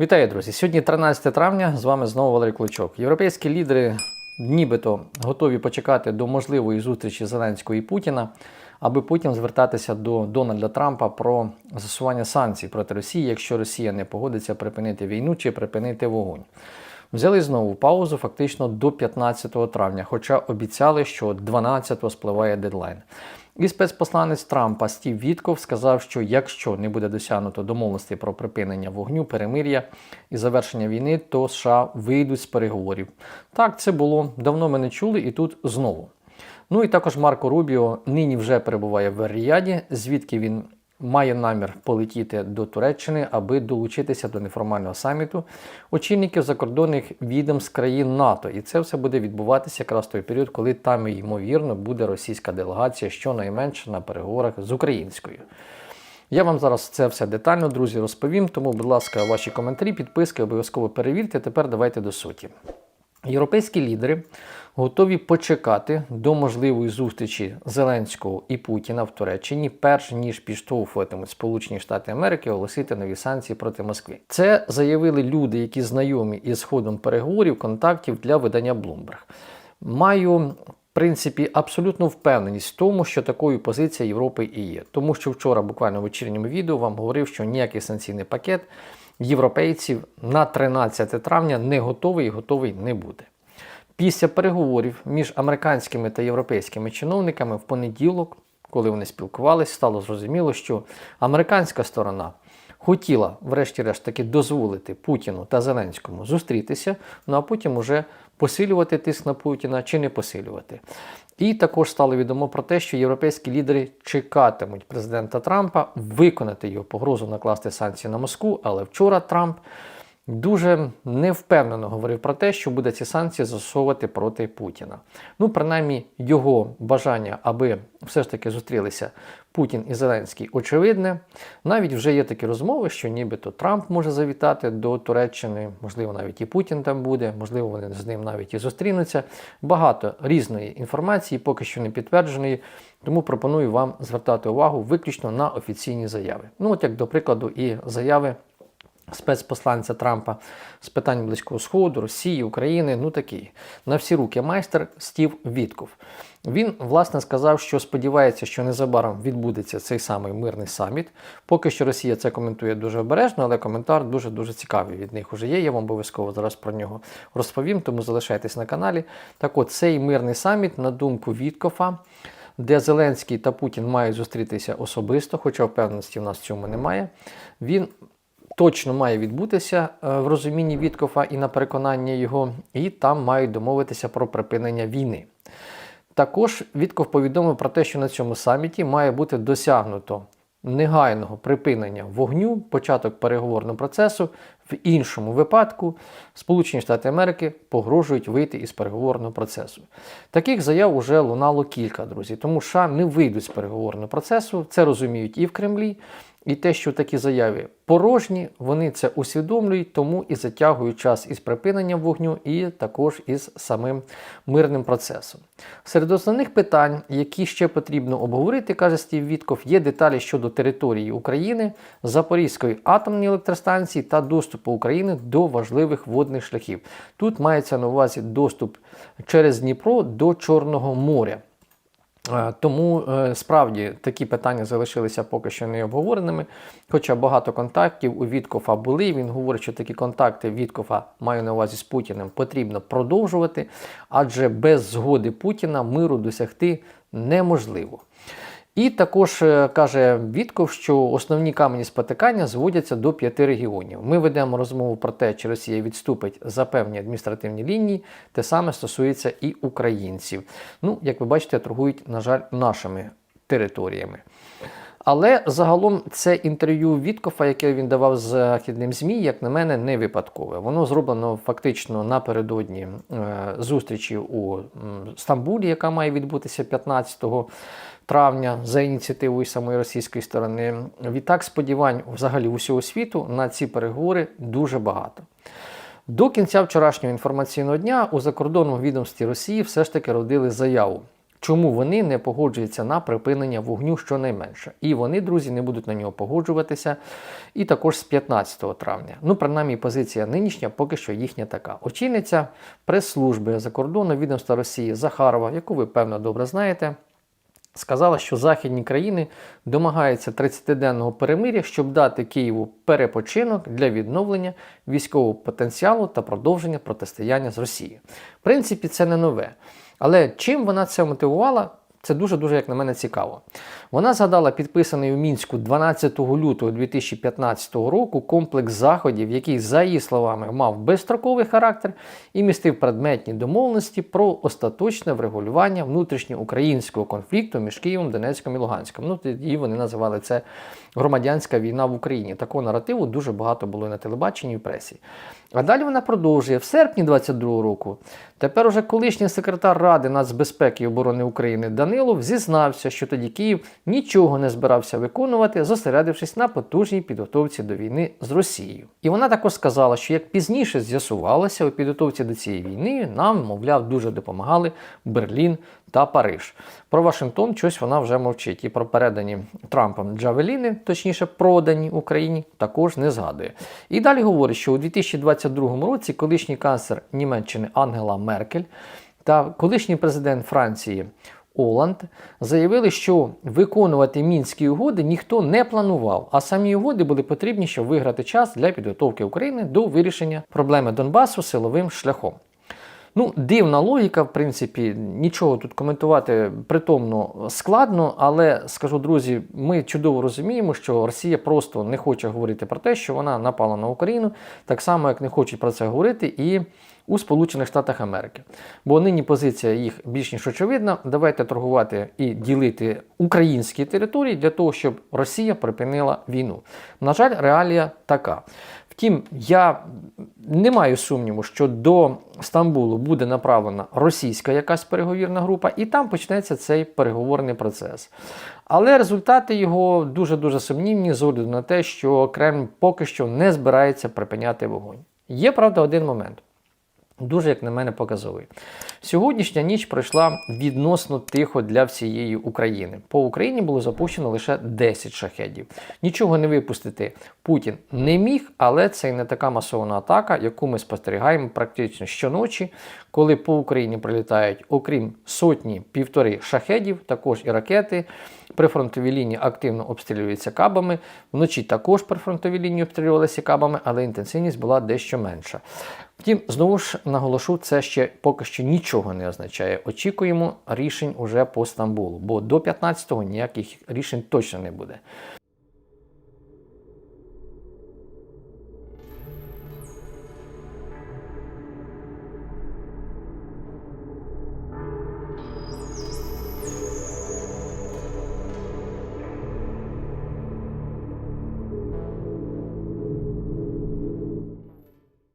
Вітаю, друзі! Сьогодні 13 травня. З вами знову Валерій Кличок. Європейські лідери нібито готові почекати до можливої зустрічі Зеленського і Путіна, аби потім звертатися до Дональда Трампа про засування санкцій проти Росії, якщо Росія не погодиться припинити війну чи припинити вогонь. Взяли знову паузу фактично до 15 травня, хоча обіцяли, що 12-го спливає дедлайн. І спецпосланець Трампа Стів Вітков сказав, що якщо не буде досягнуто домовленості про припинення вогню, перемир'я і завершення війни, то США вийдуть з переговорів. Так, це було давно ми не чули, і тут знову. Ну і також Марко Рубіо нині вже перебуває в Ріаді, звідки він має намір полетіти до Туреччини, аби долучитися до неформального саміту очільників закордонних відомств країн НАТО. І це все буде відбуватися якраз в той період, коли там, ймовірно, буде російська делегація, щонайменше на переговорах з українською. Я вам зараз це все детально, друзі, розповім. Тому, будь ласка, ваші коментарі, підписки обов'язково перевірте. Тепер давайте до суті. Європейські лідери готові почекати до можливої зустрічі Зеленського і Путіна в Туреччині, перш ніж підштовхуватимуть Сполучені Штати Америки оголосити нові санкції проти Москви. Це заявили люди, які знайомі із ходом переговорів, контактів для видання Bloomberg. Маю в принципі абсолютну впевненість в тому, що такою позиція Європи і є. Тому що вчора, буквально в вечірньому відео, вам говорив, що ніякий санкційний пакет європейців на 13 травня не готовий і готовий не буде. Після переговорів між американськими та європейськими чиновниками в понеділок, коли вони спілкувалися, стало зрозуміло, що американська сторона хотіла, врешті-решт, таки дозволити Путіну та Зеленському зустрітися, ну а потім уже посилювати тиск на Путіна чи не посилювати. І також стало відомо про те, що європейські лідери чекатимуть президента Трампа виконати його погрозу накласти санкції на Москву. Але вчора Трамп дуже невпевнено говорив про те, що буде ці санкції застосовувати проти Путіна. Ну, принаймні, його бажання, аби все ж таки зустрілися Путін і Зеленський, очевидне. Навіть вже є такі розмови, що нібито Трамп може завітати до Туреччини, можливо, навіть і Путін там буде, можливо, вони з ним навіть і зустрінуться. Багато різної інформації, поки що не підтвердженої. Тому пропоную вам звертати увагу виключно на офіційні заяви. Ну, от як до прикладу, і заяви спецпосланця Трампа з питань Близького Сходу, Росії, України, ну такий. На всі руки майстер Стів Вітков. Він, власне, сказав, що сподівається, що незабаром відбудеться цей самий мирний саміт. Поки що Росія це коментує дуже обережно, але коментар дуже-дуже цікавий від них уже є. Я вам обов'язково зараз про нього розповім, тому залишайтесь на каналі. Так от, цей мирний саміт, на думку Віткофа, де Зеленський та Путін мають зустрітися особисто, хоча впевненості в нас в цьому немає. Він точно має відбутися е, в розумінні Віткофа і на переконання його, і там мають домовитися про припинення війни. Також Вітков повідомив про те, що на цьому саміті має бути досягнуто негайного припинення вогню, початок переговорного процесу. В іншому випадку Сполучені Штати Америки погрожують вийти із переговорного процесу. Таких заяв уже лунало кілька, друзі. Тому США не вийдуть з переговорного процесу. Це розуміють і в Кремлі. І те, що такі заяви порожні, вони це усвідомлюють, тому і затягують час із припиненням вогню, і також із самим мирним процесом. Серед основних питань, які ще потрібно обговорити, каже Стів Вітков, є деталі щодо території України, Запорізької атомної електростанції та доступу України до важливих водних шляхів. Тут мається на увазі доступ через Дніпро до Чорного моря. Е, Тому е, справді такі питання залишилися поки що не обговореними. Хоча багато контактів у Віткофа були. Він говорить, що такі контакти Віткофа, маю на увазі з Путіним, потрібно продовжувати, адже без згоди Путіна миру досягти неможливо. І також е, каже Вітков, що основні камені спотикання зводяться до п'яти регіонів. Ми ведемо розмову про те, чи Росія відступить за певні адміністративні лінії. Те саме стосується і українців. Ну, як ви бачите, торгують, на жаль, нашими територіями. Але загалом це інтерв'ю Віткофа, яке він давав з західним ЗМІ, як на мене, не випадкове. Воно зроблено фактично напередодні е, зустрічі у Стамбулі, яка має відбутися 15 травня за ініціативою самої російської сторони. Відтак сподівань взагалі усього світу на ці переговори дуже багато. До кінця вчорашнього інформаційного дня у закордонному відомстві Росії все ж таки родили заяву. чому вони не погоджуються на припинення вогню щонайменше. І вони, друзі, не будуть на нього погоджуватися. І також з 15 травня. Ну, принаймні, позиція нинішня поки що їхня така. Очільниця прес-служби закордонного відомства Росії Захарова, яку ви певно добре знаєте. Сказала, що західні країни домагаються 30-денного перемир'я, щоб дати Києву перепочинок для відновлення військового потенціалу та продовження протистояння з Росією. В принципі, це не нове. Але чим вона це мотивувала? Це дуже-дуже, як на мене, цікаво. Вона згадала підписаний у Мінську 12 лютого 2015 року комплекс заходів, який, за її словами, мав безстроковий характер і містив предметні домовленості про остаточне врегулювання внутрішньоукраїнського конфлікту між Києвом, Донецьком і Луганськом. Ну, тоді вони називали це громадянська війна в Україні. Такого наративу дуже багато було і на телебаченні і в пресі. А далі вона продовжує в серпні 22 року. Тепер уже колишній секретар Ради нацбезпеки і оборони України Данилов зізнався, що тоді Київ нічого не збирався виконувати, зосередившись на потужній підготовці до війни з Росією. І вона також сказала, що як пізніше з'ясувалося у підготовці до цієї війни, нам, мовляв, дуже допомагали Берлін та Париж. Про Вашингтон щось вона вже мовчить. І про передані Трампом Джавеліни, точніше продані Україні, також не згадує. І далі говорить, що у 2022 році колишній канцлер Німеччини Ангела Меркель та колишній президент Франції Оланд заявили, що виконувати мінські угоди ніхто не планував, а самі угоди були потрібні, щоб виграти час для підготовки України до вирішення проблеми Донбасу силовим шляхом. Ну, дивна логіка, в принципі, нічого тут коментувати притомно складно, але скажу, друзі, ми чудово розуміємо, що Росія просто не хоче говорити про те, що вона напала на Україну, так само, як не хочуть про це говорити і у Сполучених Штатах Америки. Бо нині позиція їх більш ніж очевидна. Давайте торгувати і ділити українські території для того, щоб Росія припинила війну. На жаль, реалія така. Втім, я не маю сумніву, що до Стамбулу буде направлена російська якась переговірна група, і там почнеться цей переговорний процес. Але результати його дуже-дуже сумнівні з огляду на те, що Кремль поки що не збирається припиняти вогонь. Є, правда, один момент. Дуже, як на мене, показовий. Сьогоднішня ніч пройшла відносно тихо для всієї України. По Україні було запущено лише 10 шахедів. Нічого не випустити Путін не міг, але це й не така масована атака, яку ми спостерігаємо практично щоночі, коли по Україні прилітають, окрім сотні півтори шахедів, також і ракети. Прифронтові лінії активно обстрілюються кабами. Вночі також прифронтові лінії обстрілювалися кабами, але інтенсивність була дещо менша. Втім, знову ж наголошу, це ще поки що нічого не означає. Очікуємо рішень уже по Стамбулу, бо до 15-го ніяких рішень точно не буде.